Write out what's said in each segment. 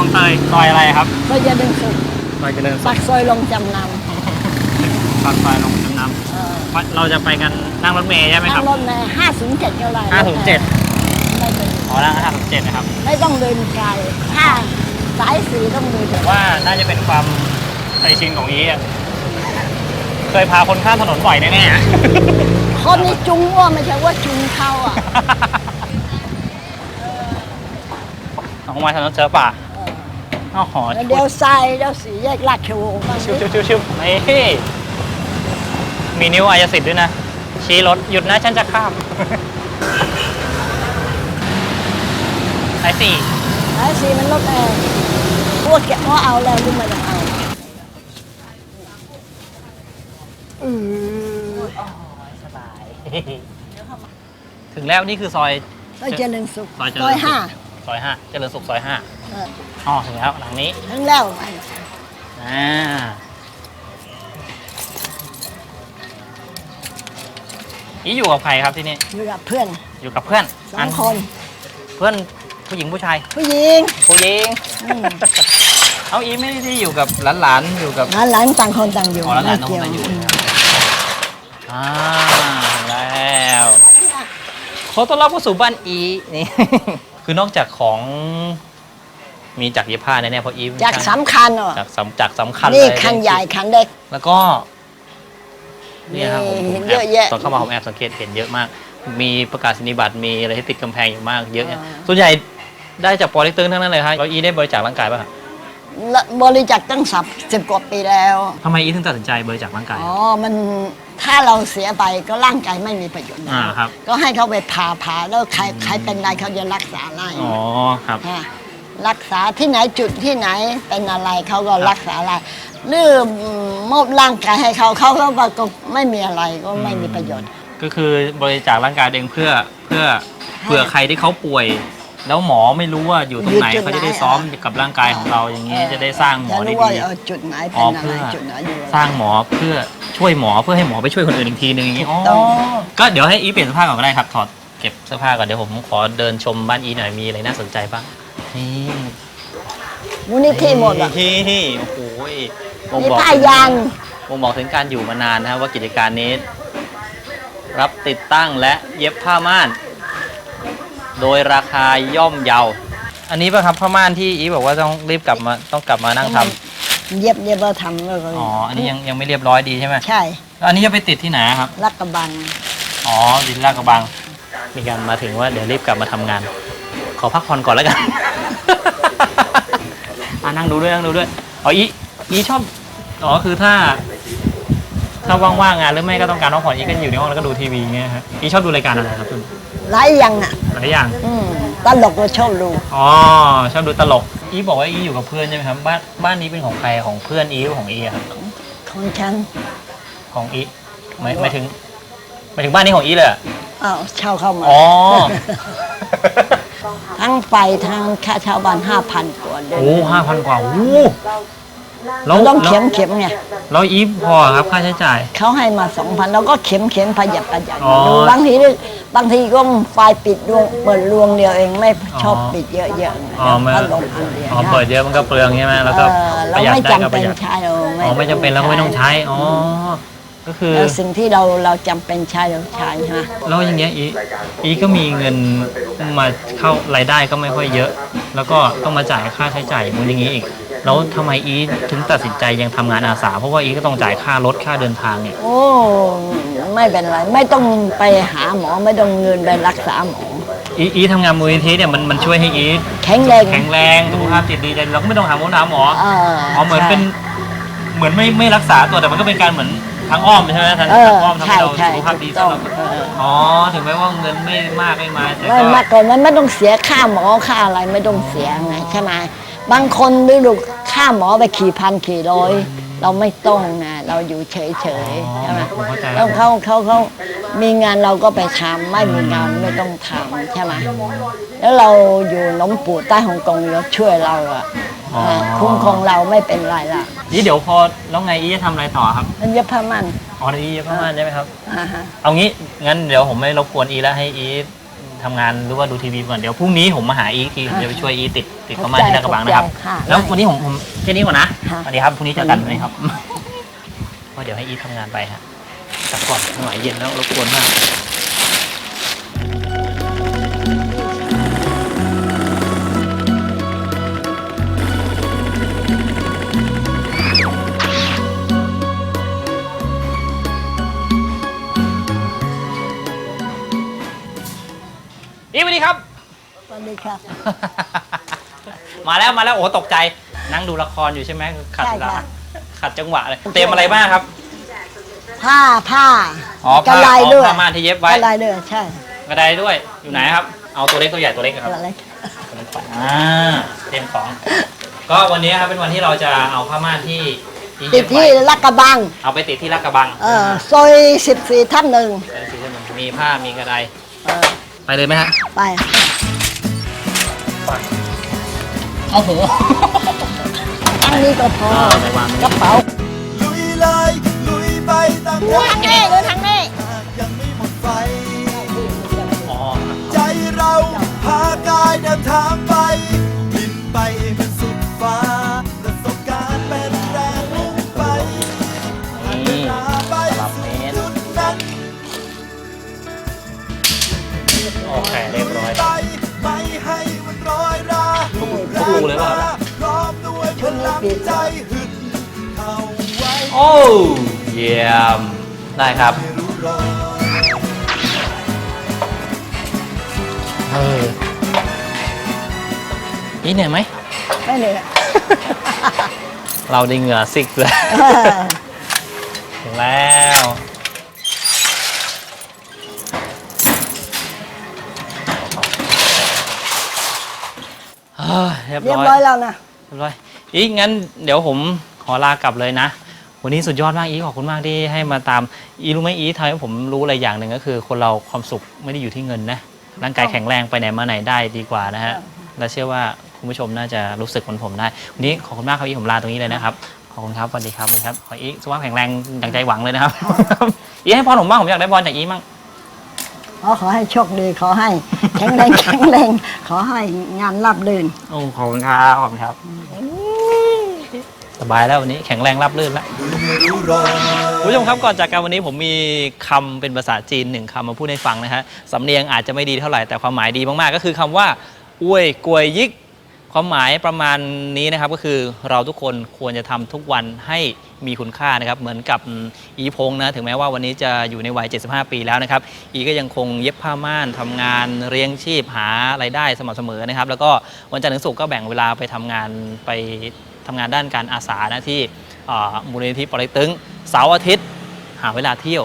ลองเตยซอยอะไรครับก็จะดึงสุดซอยเจริญปักซอยลงจำนปากซอยลงจำนำเออำเราจะไปกันนั่งรถเมย์ใช่ไหมคนั่รับ งรถในห้าศูนย์เจ็ดก็ได้507 ไม่เป็นอ๋อนั่งห้าสิบเจ็ดนะครับ ไม่ต้องเดินไกลถ้าสายสีต้องเดินผมว่าน่าจะเป็นความเคยชินของอีอะเคยพาคนข้ามถนนบ่อยแน่ๆคนนี้จุงว่าไม่ใช่ว่าจุงเขาอะ ของมาถนนเสือป่า อ้าวหอแล้วเดี๋ยวซ้ายเดี๋ยวสีแยกลาดเชวงศ์บ้างชิวชิวชิวชิวนี่มีนิ้วอายสิทธิ์ด้วยนะ ชี้รถ หยุดนะฉันจะข้ามสายสี่สายสีมันลดแอร์พวกแกว่าเอาแล้วหรู้ไหมจะเอาอือสบาย ถึงแล้วนี่คือซอย ซอยเจริญสุขซอยเจริญซอยสุขห้า ซอยห้าเจริญสุขซอยห้า เอออ๋อถึงแล้วหลังนี้ถึงแล้วอ่าอีอยู่กับใครครับที่นี่อยู่กับเพื่อนอยู่กับเพื่อนสองคน เพื่อนผู้หญิงผู้ชาย ผู้หญิงผู้หญิงอืมเอาอีไม่ได้อยู่กับหลานๆอยู่กับหลานหลานต่างคนต่างอยู่อ๋อหลานๆไม่เกี่ยวต่างคนต่างอยู่อืมอ่าแล้วขอต้อนรับเข้าสู่บ้านอีนี่ คือนอกจากของ มีจากเย็บผ้าแน่ๆเพราะอีจากสำคัญอะจากสำจากสำคัญนี่เลยคันใหญ่คันเล็ก แล้วก็เนี่ยครับผมนี่ผมเยอะแอบแยะตอนเข้ามาผมแอบสังเกตเห็นเยอะมาก มีประกาศนียบัตรมีอะไรที่ติดกำแพงอยู่มากเยอะเนี่ยอ่า ส่วนใหญ่ได้จากปอเล็กตึงทั้งนั้นเลยครับแล้วอีได้บริจาคร่างกายป่ะครับและบริจาคตั้งสับสิบกว่าปีแล้ว ทำไมอีถึงตัดสินใจบริจาคร่างกาย อ๋อ มันถ้าเราเสียไปก็ร่างกายไม่มีประโยชน์แล้วอ่าครับ ก็ให้เขาไปผ่าผ่าแล้วใครใครเป็นอะไรเขาจะรักษาได้อ๋อครับ ฮะ รักษาที่ไหนจุดที่ไหนเป็นอะไรเขาก็ครับรักษาอะไรหรือมอบร่างกายให้เขาเขาก็บอกก็ไม่มีอะไรก็ไม่มีประโยชน์ ก็คือบริจาคร่างกายเองเพื่อเพื่อเผื่อใครที่เขาป่วย แล้วหมอไม่รู้ว่าอยู่ตรงไหนอยู่จุดไหนเขาจะได้ซ้อมกับร่างกายของเราอย่างนี้จะได้สร้างหมอจะได้รู้ว่าดีเออจุดไหนอ๋เป็อนอะเพื่ไรอจุดไหนอยู่อะไรสร้างหมอเพื่อช่วยหมอเพื่อให้หมอไปช่วยคนอื่นอีกทีหนึ่งอย่างนี้อ๋อต้องก็เดี๋ยวให้อีฟเปลี่ยนเสื้อผ้าก่อนก็ได้ครับถอดเก็บเสื้อผ้าก่อนเดี๋ยวผมขอเดินชมบ้านอีหน่อยมีอะไรน่าสนใจบ้าง นี่มูลนิธิหมดอะ นี่โอ้โหบ่งมีบอกผ้ายัน บ่งบอกถึงการอยู่มานานนะครับว่ากิจการนี้ รับติดตั้งและเย็บผ้าม่าน โดยราคาย่อมเยา อันนี้ป่ะครับผ้าม่านที่อีฟบอกว่าต้องรีบกลับมาต้องกลับมานั่งทำเย็บเย็บเราทำแล้วก็อ๋ออันนี้ยังยังไม่เรียบร้อยดีใช่ไหมใช่แล้วอันนี้จะไปติดที่ไหนครับ รักกระบัง อ๋อดินลาดกระบัง มีการมาถึงว่าเดี๋ยวรีบกลับมาทำงาน ขอพักผ่อนก่อนแล้วกัน อ่านั่งดูด้วยนั่งดูด้วยอ๋ออีอีชอบอ๋อคือถ้าถ้าว่างๆงานหรือไม่ก็ต้องการพักผ่อนอีก็อยู่ในห้องแล้วก็ดูทีวีเงี้ยครับอีชอบดูรายการอะไรครับคุณหลายอย่างอะหลายอย่างอืมตลกเราชอบดูอ๋อชอบดูตลกอีบอกว่าอีอยู่กับเพื่อนใช่ไหมครับบ้านบ้านนี้เป็นของใครของเพื่อนอีหรือของอีอะครับของฉันของอีหมายหมายถึงหมายถึงบ้านนี้ของอีเลยเหรออ้าวเช่าเข้ามาอ๋อ ทั้งไฟทั้งค่าเช่าบ้านห้าพันกว่าเดือนโอ้ห้าพันกว่าโอ้แล้เราวต้องแล้วเข็มเข็มไงแล้วอีฟพอครับค่าใช้จ่ายเขาให้มาสองพันเราก็เข็มเข็มประหยัดประหยัดอ๋อดูบางทีบางทีก็ไฟปิดดวงเปิดดวงเดียวเองไม่ชอบอ๋อปิดเยอะๆไงอ๋อไม่พัดลมอันเดียวอ๋อเปิดเยอะมันก็เปลืองใช่ไหมแล้วก็เออปเราระหยัดไม่ได้จำก็ปเป็ระนหยัดใช้เราอ๋อไม่จำเป็นเราก็ไม่ต้องใช้อ๋อ ก็คือ แล้วสิ่งที่เราเราจำเป็นใช้เราใช้ฮะแล้วอย่างเงี้ยอีอีก็มีเงินมาเข้ารายได้ก็ไม่ค่อยเยอะ แล้วก็ต้องมาจ่ายค่าใช้จ่ายมูลอย่างงี้อีก แล้วทำไมอีถึงตัดสินใจยังทำงานอาสา เพราะว่าอีก็ต้องจ่ายค่ารถค่าเดินทางเนี่ยโอ้ไม่เป็นไร ไม่ต้องไปหาหมอไม่ต้องเงินไปรักษาหมอ อีอีทำงานมูลนิธิเนี่ยมันมันช่วยให้อีแข็งแรงแข็งแรงสุขภาพจิตดีใจเราก็ไม่ต้องหาหมอหาหมอ เอออ๋อเหมือนเป็นใช่เหมือนไม่ไม่รักษาตัวแต่มันก็เป็นการเหมือน ทางอ้อมใช่ไหมทางเออทางอ้อมทำใช่ให้เราใช่สุขภาพดีถูกต้องสำหรับเอออ๋อถึงแม้ว่าเงินไม่มากไม่มาแต่ไม่ก็มากกว่านั้นไม่ต้องเสียค่าหมอค่าอะไรไม่ต้องเสียไงใช่ไหมบางคนดูดูค่าหมอไปขี่พันขี่ร้อยเราไม่ต้องนะเราอยู่เฉยๆใช่ไหมผมเข้าใจแล้วเขาเขาเขามีงานเราก็ไปทำไม่มีงานไม่ต้องทำใช่ไหมแล้วเราอยู่หน้องปู่ใต้ฮ่องกงเราช่วยเราอะ อ๋อคุ้มครองเราไม่เป็นไรล่ะนี่เดี๋ยวพอแล้วไงอีจะทำอะไรต่อครับมันเย็บผ้ามันอ๋อเดี๋ยวอีจะเข้ามาใช่ไหมครับ อ่าฮะเอางี้งั้นเดี๋ยวผมไม่รบกวนอีแล้วให้อีทำงานหรือว่าดูทีวีก่อนเดี๋ยวพรุ่งนี้ผมมาหาอีกทีผมจะไปช่วยอีติดติดเข้ามาขอบใจที่ลาดกระบังนะครับ ขอบใจค่ะ แล้ววันนี้ผมผมแค่นี้ก่อนนะค่ะ สวัสดีครับพรุ่งนี้เจอกันวันนี้ครับเพราะเดี๋ยวให้อีททำงานไปฮะกลับก่อนไม่ไหวเย็นแล้วรบกวนมาก อีทสวัสดีครับ สวัสดีครับ มาแล้วมาแล้วโอ้ตกใจ นั่งดูละครอยู่ใช่ไหมขัดใช่เวลาค่ะ ขัดจังหวะเลยเตรียมอะไรบ้างครับผ้าผ้าอ๋อกระผ้าไลอ๋อด้วยผ้าม่านที่เย็บไว้กระไลด้วยใช่กระไดด้วยอยู่ไหนครับ เอาตัวเล็กตัวใหญ่ตัวเล็กกครับระไลตัวเล็กก่อนอ่าเตรียมของ ก็วันนี้ครับเป็นวันที่เราจะเอาผ้าม่านที่ที่ติเย็ดบที่ไว้ลักกระบัง เอาไปติดที่ลาดกระบังเออซอยสิบสี่ทับหนึ่ง เป็นสีที่มันมีผ้ามีกระไดเออ ไปเลยไหมฮะ ไปโอ้โหอันนี้ก็พออ่าไปวางกระเป๋าลุยเลยลุยไปตามทางนี้หรือทางนี้ยังไม่หมดไฟ อ๋อ ใจเราพากายเดินทางไป ใจหึดเข้าไว้โอ้เยี่ยมได้ครับไม่รู้รอยเออนี่เหนื่อยไหม ไม่เหนื่อย เราได้เหงื่อซิกเลยเออถึงแล้วเฮ้ยเรียบเรียบร้อยร้อยแล้วนะ เรียบร้อย อีกงั้นเดี๋ยวผมขอลากลับเลยนะ วันนี้สุดยอดมากอีขอบคุณมากที่ให้มาตามอีรู้ไหมอีทำให้ผมรู้อะไรอย่างหนึ่งก็คือ คนเราความสุขไม่ได้อยู่ที่เงินนะร่างกายแข็งแรงไปไหนมาไหนได้ดีกว่านะฮะและเชื่อว่าคุณผู้ชมน่าจะรู้สึกเหมือนผมได้ วันนี้ขอบคุณมากครับอีผมลาตรงนี้เลยนะครับขอบคุณครับสวัสดีครับสวัสดีครับขออีสุขภาพแข็งแรงดังใจหวังเลยนะครับ อีให้พรผมบ้างผมอยากได้พรจากอีมั่งขอขอให้โชคดีขอให้แข็งแรงแข็งแรงขอให้งานรับรื่นโอ้ขอบคุณครับขอบคุณครับ สบายแล้ววันนี้แข็งแรงรับลื่นแล้วไม่รู้รอยคุณผู้ชมครับก่อนจากกันวันนี้ผมมีคำเป็นภาษาจีนหนึ่งคำมาพูดให้ฟังนะฮะสำเนียงอาจจะไม่ดีเท่าไหร่แต่ความหมายดีมาก ๆ ก็คือคำว่าอวยกวยยิกความหมายประมาณนี้นะครับก็คือเราทุกคนควรจะทำทุกวันให้มีคุณค่านะครับ เหมือนกับอีพงษ์นะถึงแม้ว่าวันนี้จะอยู่ในวัย 75 ปีแล้วนะครับ อีก็ยังคงเย็บผ้าม่านทำงานเลี้ยงชีพหาไรายได้สม่ำเสมอนะครับ แล้วก็วันจันทร์ถึงศุกร์ก็แบ่งเวลาไปทำงานไป ทำงานด้านการอาสานะที่มูลนิธิปอเต็กตึงเสาร์อาทิตย์ หาเวลาเที่ยว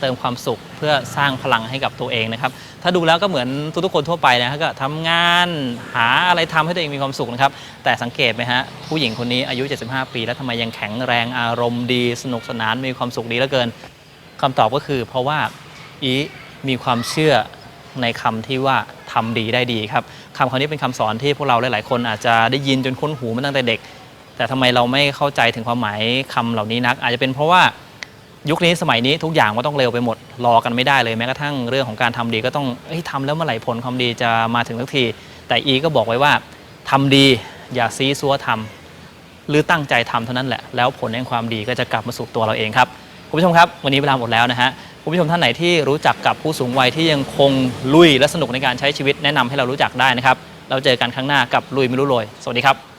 เติมความสุขเพื่อสร้างพลังให้กับตัวเองนะครับ ถ้าดูแล้วก็เหมือนทุกๆคนทั่วไปนะฮะก็ทำงานหาอะไรทำให้ตัวเองมีความสุขนะครับ แต่สังเกตไหมฮะผู้หญิงคนนี้อายุ 75 ปี แล้วทำไมยังแข็งแรงอารมณ์ดี สนุกสนานมีความสุขดีเหลือเกินคำตอบก็คือ เพราะว่าอีมีความเชื่อในคำที่ว่าทำดีได้ดีครับคำคำนี้เป็นคำสอนที่พวกเราหลาย ๆ คนอาจจะได้ยินจนคุ้นหูมาตั้งแต่เด็ก แต่ทำไมเราไม่เข้าใจถึงความหมายคำเหล่านี้นัก อาจจะเป็นเพราะว่ายุคนี้สมัยนี้ทุกอย่างมันต้องเร็วไปหมดรอกันไม่ได้เลยแม้กระทั่งเรื่องของการทำดีก็ต้องเอ้ยทำแล้วเมื่อไหร่ผลความดีจะมาถึงสักที แต่อีก็บอกไว้ว่าทำดีอย่าซีซัวทำหรือตั้งใจทำเท่านั้นแหละแล้วผลแห่งความดีก็จะกลับมาสู่ตัวเราเองครับคุณผู้ชมครับ วันนี้เวลาหมดแล้วนะฮะคุณผู้ชมท่านไหนที่รู้จักกับผู้สูงวัยที่ยังคงลุยและสนุกในการใช้ชีวิตแนะนำให้เรารู้จักได้นะครับเราเจอกันครั้งหน้ากับลุยไม่รู้โรยสวัสดีครับ